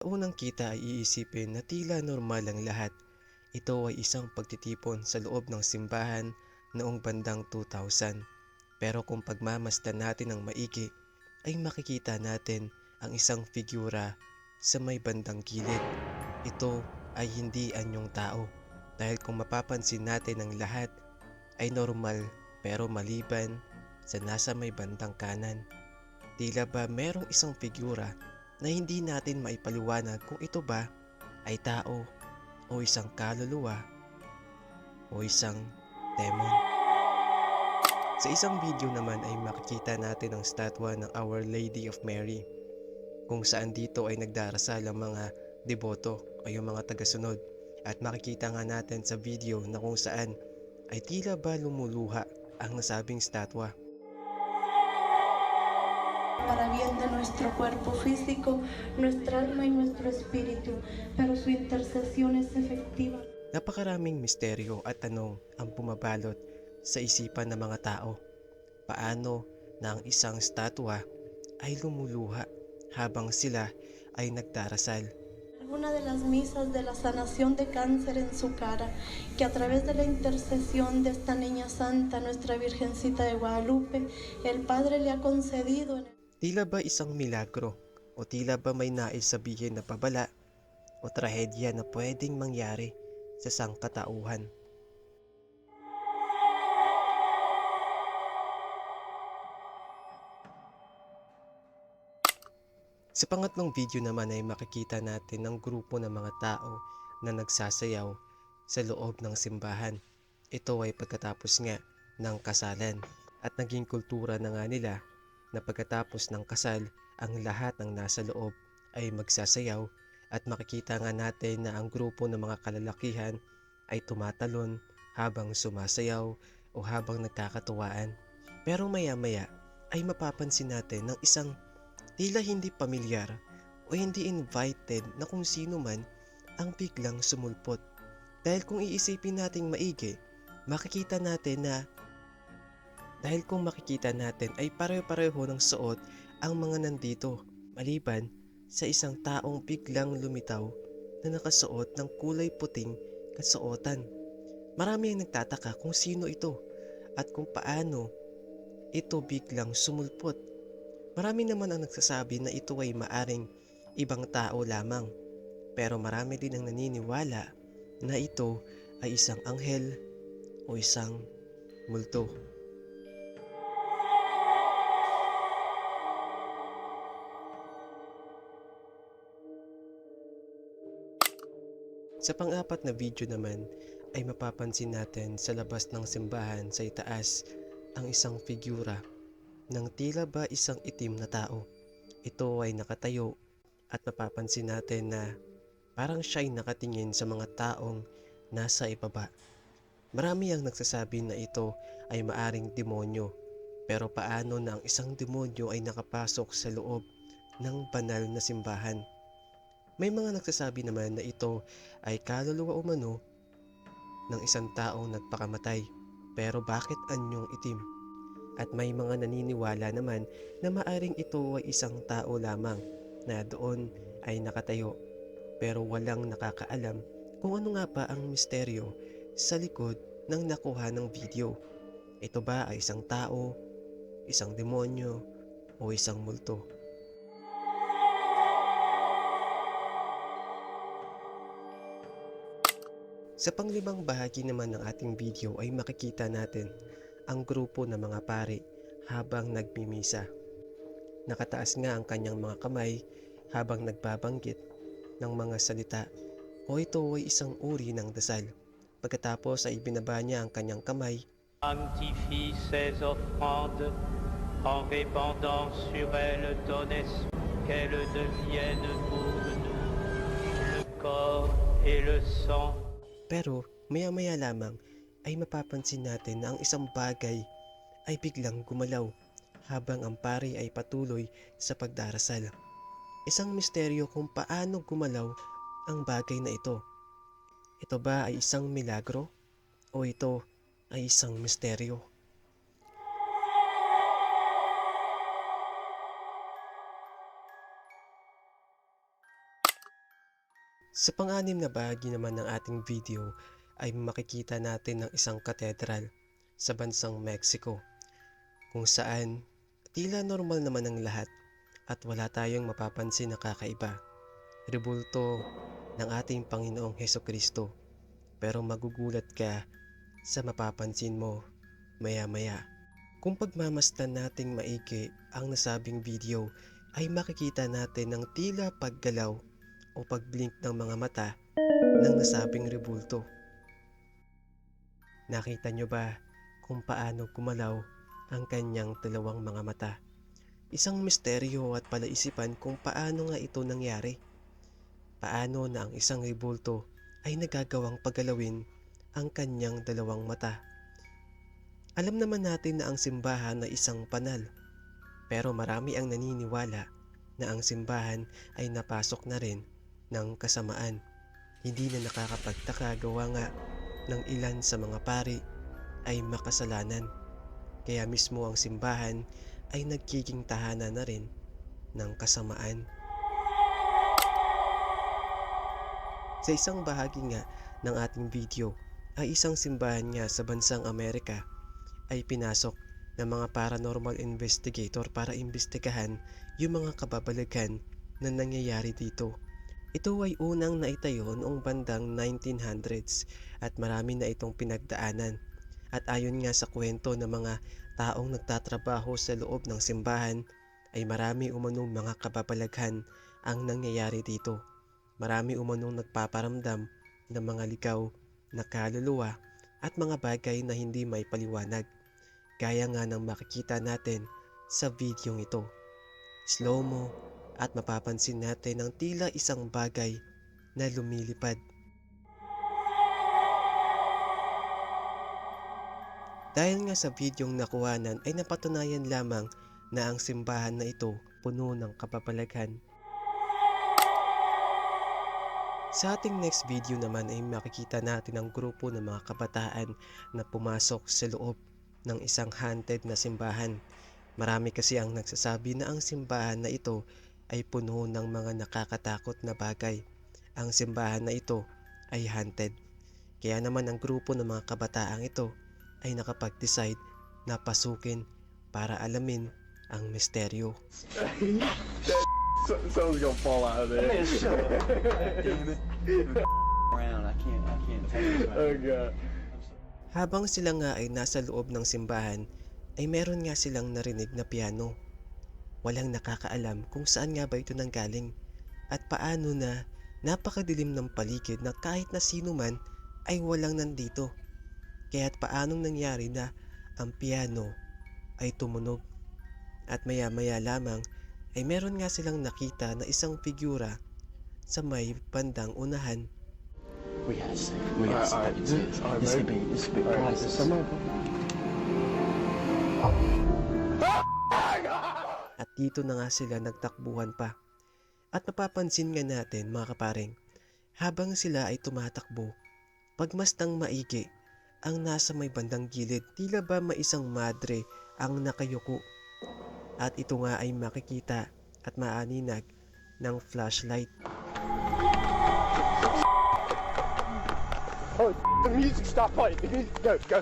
Unang kita ay iisipin na tila normal ang lahat. Ito ay isang pagtitipon sa loob ng simbahan noong bandang 2000. Pero kung pagmamasdan natin ng maigi, ay makikita natin ang isang figura sa may bandang gilid. Ito ay hindi anyong tao dahil kung mapapansin natin ang lahat ay normal pero maliban sa nasa may bandang kanan. Tila ba merong isang figura na hindi natin maipaliwanag kung ito ba ay tao o isang kaluluwa o isang demon. Sa isang video naman ay makikita natin ang statwa ng Our Lady of Mary kung saan dito ay nagdarasal ang mga deboto o yung mga tagasunod at makikita nga natin sa video na kung saan ay tila ba lumuluha ang nasabing statwa. Para bien de nuestro cuerpo físico, nuestra alma y nuestro espíritu, pero su intercesión es efectiva. Napakaraming misteryo at tanong ang bumabalot sa isipan ng mga tao. Paano na ang isang statwa ay lumuluha habang sila ay nagdarasal? Alguna de las misas de la sanación de cáncer en su cara, que a través de la intercesión de esta niña santa, nuestra Virgencita de Guadalupe, el Padre le ha concedido en el Tila ba isang milagro o tila ba may nais sabihin na pabala o trahedya na pwedeng mangyari sa sangkatauhan? Sa pangatlong video naman ay makikita natin ang grupo ng mga tao na nagsasayaw sa loob ng simbahan. Ito ay pagkatapos nga ng kasalan at naging kultura na nga nila na pagkatapos ng kasal ang lahat ng nasa loob ay magsasayaw at makikita nga natin na ang grupo ng mga kalalakihan ay tumatalon habang sumasayaw o habang nagkakatuwaan. Pero maya maya ay mapapansin natin ng isang tila hindi pamilyar o hindi invited na kung sino man ang biglang sumulpot. Dahil kung iisipin nating maigi, makikita natin na dahil kung makikita natin ay pareho-pareho ng suot ang mga nandito maliban sa isang taong biglang lumitaw na nakasuot ng kulay puting kasuotan. Marami ang nagtataka kung sino ito at kung paano ito biglang sumulpot. Marami naman ang nagsasabi na ito ay maaring ibang tao lamang. Pero marami din ang naniniwala na ito ay isang anghel o isang multo. Sa pang-apat na video naman ay mapapansin natin sa labas ng simbahan sa itaas ang isang figura ng tila ba isang itim na tao. Ito ay nakatayo at mapapansin natin na parang siya ay nakatingin sa mga taong nasa ibaba. Marami ang nagsasabi na ito ay maaring demonyo pero paano na ang isang demonyo ay nakapasok sa loob ng banal na simbahan? May mga nagsasabi naman na ito ay kaluluwa umano ng isang taong nagpakamatay. Pero bakit anyong itim? At may mga naniniwala naman na maaring ito ay isang tao lamang na doon ay nakatayo. Pero walang nakakaalam kung ano nga ba ang misteryo sa likod ng nakuha ng video. Ito ba ay isang tao, isang demonyo, o isang multo? Sa panglimang bahagi naman ng ating video ay makikita natin ang grupo ng mga pari habang nagmimisa. Nakataas nga ang kanyang mga kamay habang nagbabanggit ng mga salita o ito ay isang uri ng dasal. Pagkatapos ay binaba niya ang kanyang kamay Sanctifie ces offrandes en répandant sur elles ton esprit, qu'elles deviennent pour nous le corps et le sang pero maya-maya lamang ay mapapansin natin na ang isang bagay ay biglang gumalaw habang ang pari ay patuloy sa pagdarasal. Isang misteryo kung paano gumalaw ang bagay na ito. Ito ba ay isang milagro o ito ay isang misteryo? Sa panganim na bahagi naman ng ating video ay makikita natin ng isang katedral sa bansang Mexico kung saan tila normal naman ang lahat at wala tayong mapapansin na kakaiba. Rebulto ng ating Panginoong Heso Kristo pero magugulat ka sa mapapansin mo maya-maya. Kung pagmamastan nating maigi ang nasabing video ay makikita natin ng tila paggalaw o pagblink ng mga mata ng nasabing rebulto. Nakita nyo ba kung paano gumalaw ang kanyang dalawang mga mata? Isang misteryo at palaisipan kung paano nga ito nangyari. Paano na ang isang rebulto ay nagagawang paggalawin ang kanyang dalawang mata. Alam naman natin na ang simbahan ay isang panal. Pero marami ang naniniwala na ang simbahan ay napasok na rin ng kasamaan. Hindi na nakakapagtaka gawa nga ng ilan sa mga pari ay makasalanan. Kaya mismo ang simbahan ay nagiging tahanan na rin ng kasamaan. Sa isang bahagi nga ng ating video ay isang simbahan nga sa bansang Amerika ay pinasok ng mga paranormal investigator para imbestigahan yung mga kababalaghan na nangyayari dito. Ito ay unang naitayo noong bandang 1900s at marami na itong pinagdaanan. At ayon nga sa kwento ng mga taong nagtatrabaho sa loob ng simbahan ay marami umanong mga kababalaghan ang nangyayari dito. Marami umanong nagpaparamdam ng mga ligaw na kaluluwa at mga bagay na hindi may paliwanag. Gaya nga ng makikita natin sa videong ito. Slow mo at mapapansin natin ang tila isang bagay na lumilipad. Dahil nga sa videong nakuhanan ay napatunayan lamang na ang simbahan na ito puno ng kapapalaghan. Sa ating next video naman ay makikita natin ang grupo ng mga kabataan na pumasok sa loob ng isang haunted na simbahan. Marami kasi ang nagsasabi na ang simbahan na ito ay puno ng mga nakakatakot na bagay. Ang simbahan na ito ay haunted. Kaya naman ang grupo ng mga kabataang ito ay nakapag-decide na pasukin para alamin ang misteryo. So- Someone's gonna fall out of there. Damn it. around. I can't. I can't take this. Oh god. Habang sila nga ay nasa loob ng simbahan, ay meron nga silang narinig na piano. Walang nakakaalam kung saan nga ba ito nanggaling at paano na napakadilim ng paligid na kahit na sino man ay walang nandito. Kaya't paanong nangyari na ang piano ay tumunog. At maya maya lamang ay meron nga silang nakita na isang figura sa may bandang unahan We gotta see. We gotta see. Alright, This, could be. This could be Alright, crisis. someone. At dito na nga sila nagtakbuhan pa. At mapapansin nga natin mga kaparing, habang sila ay tumatakbo, pagmastang maigi, ang nasa may bandang gilid, tila ba may isang madre ang nakayuko. At ito nga ay makikita at maaninag ng flashlight. Oh, the music stop playing. Go, go.